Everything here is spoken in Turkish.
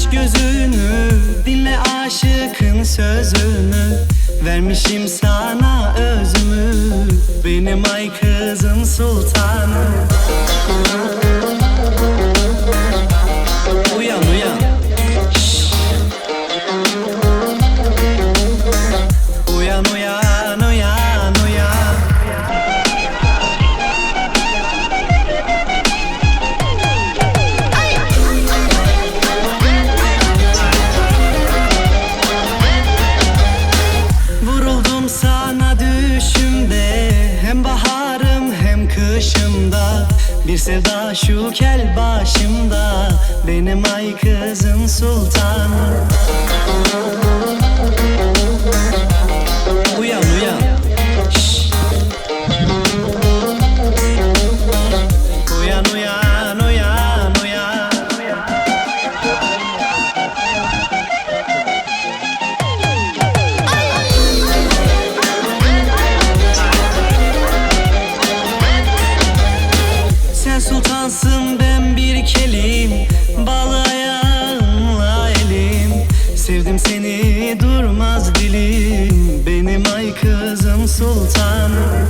aç gözünü Dinle aşıkın sözünü. Vermişim sana özümü Benim ay kızım sultanım hem kışımda Bir sevda şu kel başımda. Benim ay kızın sultanı durmaz dilim. Benim ay kızım sultanım